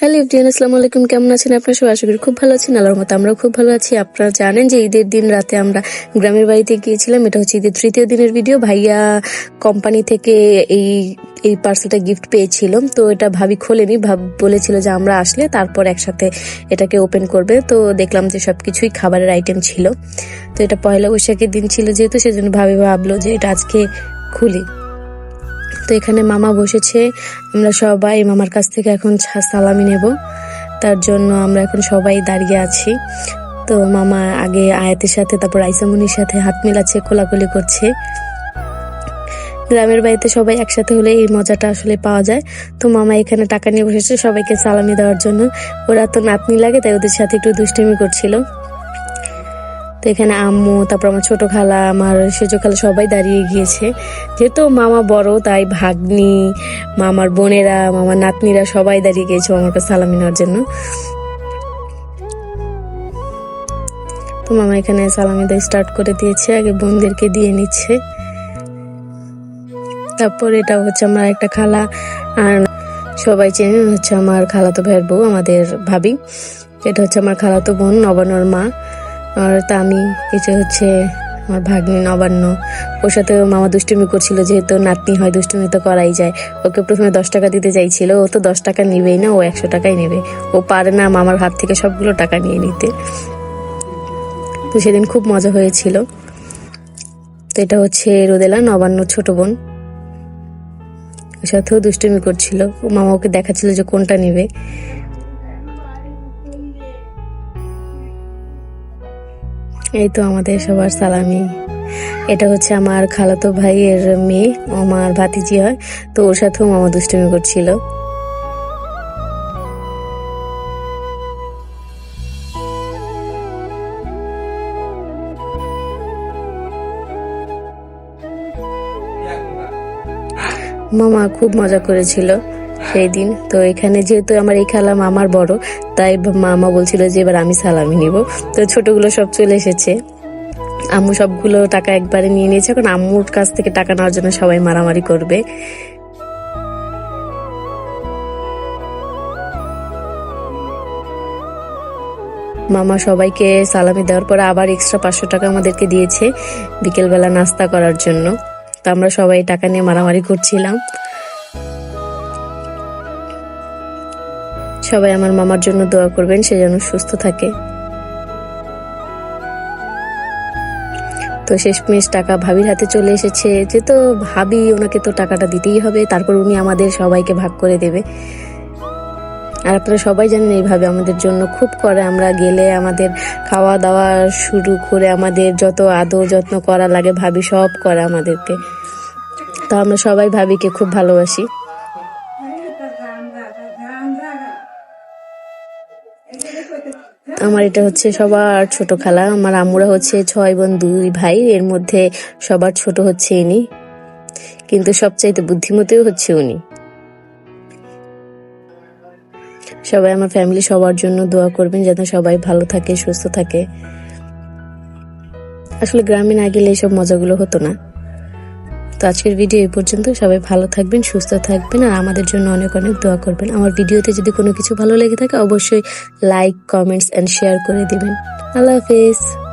Hello ইফডিয়ান আসসালামু আলাইকুম। কেমন আছেন আপনার? সবাই আশা করি খুব ভালো আছেন। আল্লাহর মতো আমরাও খুব ভালো আছি। আপনারা জানেন যে ঈদের দিন রাতে আমরা গ্রামের বাড়িতে গিয়েছিলাম। এটা হচ্ছে ঈদের তৃতীয় দিনের ভিডিও। ভাইয়া কোম্পানি থেকে এই এই পার্সেলটা গিফট পেয়েছিল তো এটা ভাবি খোলেনি। ভাব বলেছিল যে আমরা আসলে তারপর একসাথে এটাকে ওপেন করবে। তো দেখলাম যে সবকিছুই খাবারের আইটেম ছিল। তো এটা পয়লা বৈশাখের দিন ছিল যেহেতু, সেজন্য ভাবি ভাবলো যে এটা আজকে খুলি। তো এখানে মামা বসেছে। আমরা সবাই মামার কাছ থেকে এখন সালামি নেব। তার জন্য আমরা এখন সবাই দাঁড়িয়ে আছি। তো মামা আগে আয়াতের সাথে, তারপর আইসামনির সাথে হাত মেলাচ্ছে, কোলাকুলি করছে। গ্রামের বাড়িতে সবাই একসাথে হলে এই মজাটা আসলে পাওয়া যায়। তো মামা এখানে টাকা নিয়ে বসেছে সবাইকে সালামি দেওয়ার জন্য। ওরা তো নাতনি লাগে, তাই ওদের সাথে একটু দুষ্টুমি করছিল। তো এখানে আম্মু, তারপর আমার ছোট খালা, আমার সেজো খালা সবাই দাঁড়িয়ে গিয়েছে। যেহেতু মামা বড়, তাই ভাগ্নি, মামার বোনেরা, মামার নাতনিরা সবাই দাঁড়িয়ে গিয়েছে আমার কাছে সালামি নেওয়ার জন্য। তো মামা এখানে সালামি দেওয়া স্টার্ট করে দিয়েছে, আগে বোনদেরকে দিয়ে নিচ্ছে। তারপর এটা হচ্ছে আমার একটা খালা, আর সবাই চেনে হচ্ছে আমার খালাতো ভাইয়ের বউ, আমাদের ভাবি। এটা হচ্ছে আমার খালাতো বোন, নবান্নর মা। আর তা আমি এটা হচ্ছে আমার ভাগ্নি নবান্ন, ওর সাথে মামা দুষ্টুমি করছিল, যেহেতু নাতনি হয় দুষ্টুমি তো করাই যায়। ওকে প্রথমে দশ টাকা দিতে চাইছিল, ও তো দশ টাকা নিবেই না, ও একশো টাকাই নেবে। ও পারে না মামার হাত থেকে সবগুলো টাকা নিয়ে নিতে। তো সেদিন খুব মজা হয়েছিল। তো এটা হচ্ছে রোদেলা নবান্ন ছোট বোন। ওর সাথেও দুষ্টুমি করছিল। ও মামা ওকে দেখাচ্ছিল যে কোনটা নিবে। এই তো আমাদের সবার সালামি। এটা হচ্ছে আমার খালাতো ভাইয়ের মেয়ে আমার ভাতিজি হয়, তো ওর সাথেও মামা দুষ্টুমি করছিল। মামা খুব মজা করেছিল। সেই দিন তো এখানে যেহেতু আমার এই খালা মামার বড়, তাই মামা বলছিল যে এবার আমি সালামি নিব। তো ছোটগুলো সব চলে এসেছে। আম্মু সবগুলো টাকা একবারে নিয়ে নিয়েছে। এখন আম্মুর কাছ থেকে টাকা নেওয়ার জন্য সবাই মারামারি করবে। মামা সবাইকে সালামি দেওয়ার পরে আবার এক্সট্রা পাঁচশো টাকা আমাদেরকে দিয়েছে বিকেলবেলা নাস্তা করার জন্য। তো আমরা সবাই টাকা নিয়ে মারামারি করছিলাম। সবাই আমার মামার জন্য দোয়া করবেন সে যেন সুস্থ থাকে তো শেষমেশ টাকা ভাবির হাতে চলে এসেছে যে তো ভাবি ওনাকে তো টাকাটা দিতেই হবে তারপর উনি আমাদের সবাইকে ভাগ করে দেবে আর আপনারা সবাই জানেন এইভাবে আমাদের জন্য খুব করে আমরা গেলে আমাদের খাওয়া দাওয়া শুরু করে আমাদের যত আদর যত্ন করা লাগে ভাবি সব করে আমাদেরকে তো আমরা সবাই ভাবিকে খুব ভালোবাসি আমার এটা হচ্ছে সবার ছোট খালা। আমার আম্মুরা হচ্ছে ছয় বোন, দুই ভাই। এর মধ্যে সবার ছোট হচ্ছে ইনি। কিন্তু সবচাইতে বুদ্ধিমতীও হচ্ছে উনি। সবাই আমার ফ্যামিলি সবার জন্য দোয়া করবেন যাতে সবাই ভালো থাকে, সুস্থ থাকে। আসলে গ্রামে না গেলে এইসব মজাগুলো হতো না। তো আজকের ভিডিও এই পর্যন্ত। সবাই ভালো থাকবেন, সুস্থ থাকবেন, আর আমাদের জন্য অনেক অনেক দোয়া করবেন। আমার ভিডিওতে যদি কোনো কিছু ভালো লেগে থাকে, অবশ্যই লাইক কমেন্টস অ্যান্ড শেয়ার করে দিবেন। আল্লাহ হাফেজ।